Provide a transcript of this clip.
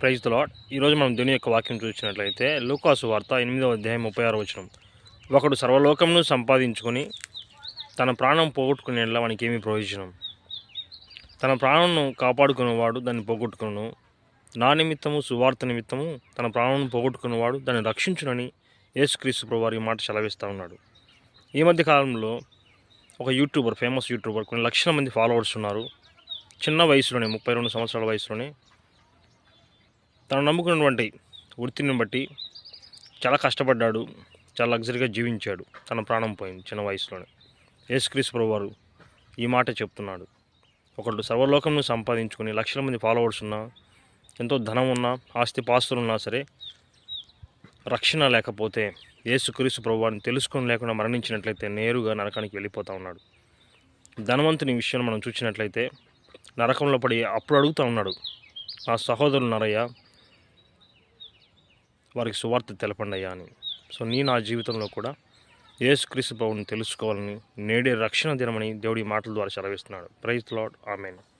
Praise lord ఈరోజు మనం దేవుని యొక్క వాక్యం చూసినట్లయితే లూకాసు వార్త ఎనిమిదవ అధ్యాయం ముప్పై ఆరు వచ్చిన ఒకడు సర్వలోకమును సంపాదించుకొని తన ప్రాణం పోగొట్టుకునేలా వానికి ఏమి ప్రయోజనం. తన ప్రాణంను కాపాడుకునేవాడు దాన్ని పోగొట్టుకును. నా నిమిత్తము సువార్త నిమిత్తము తన ప్రాణం పోగొట్టుకునేవాడు దాన్ని రక్షించునని యేసుక్రీస్తు ప్రభువారి మాట సెలవిస్తూ ఉన్నాడు. ఈ మధ్య కాలంలో ఒక యూట్యూబర్ ఫేమస్ యూట్యూబర్ కొన్ని లక్షల మంది ఫాలోవర్స్ ఉన్నారు. చిన్న వయసులోనే ముప్పై రెండు సంవత్సరాల వయసులోనే తను నమ్ముకున్నటువంటి వృత్తిని బట్టి చాలా కష్టపడ్డాడు చాలా లగ్జరీగా జీవించాడు తన ప్రాణం పోయింది చిన్న వయసులోనే. యేసుక్రీస్ ప్రభువారు ఈ మాట చెప్తున్నాడు. ఒకడు సర్వలోకంను సంపాదించుకుని లక్షల మంది ఫాలోవర్స్ ఉన్నా ఎంతో ధనం ఉన్నా ఆస్తి పాస్తులు ఉన్నా సరే రక్షణ లేకపోతే యేసుక్రీస్తు ప్రభువారిని తెలుసుకొని లేకుండా మరణించినట్లయితే నేరుగా నరకానికి వెళ్ళిపోతూ ఉన్నాడు. ధనవంతుని విషయం మనం చూసినట్లయితే నరకంలో పడి అప్పుడు అడుగుతూ ఉన్నాడు నా సహోదరులు నరయ్య వారికి సువార్త తెలపండి అయ్యా అని. సో నీ నా జీవితంలో కూడా యేసుక్రీస్తు ప్రభుని తెలుసుకోవాలని నేడే రక్షణ దినమని దేవుడి మాటల ద్వారా సెలవిస్తున్నాడు. ప్రైజ్ లాడ్ ఆమెను.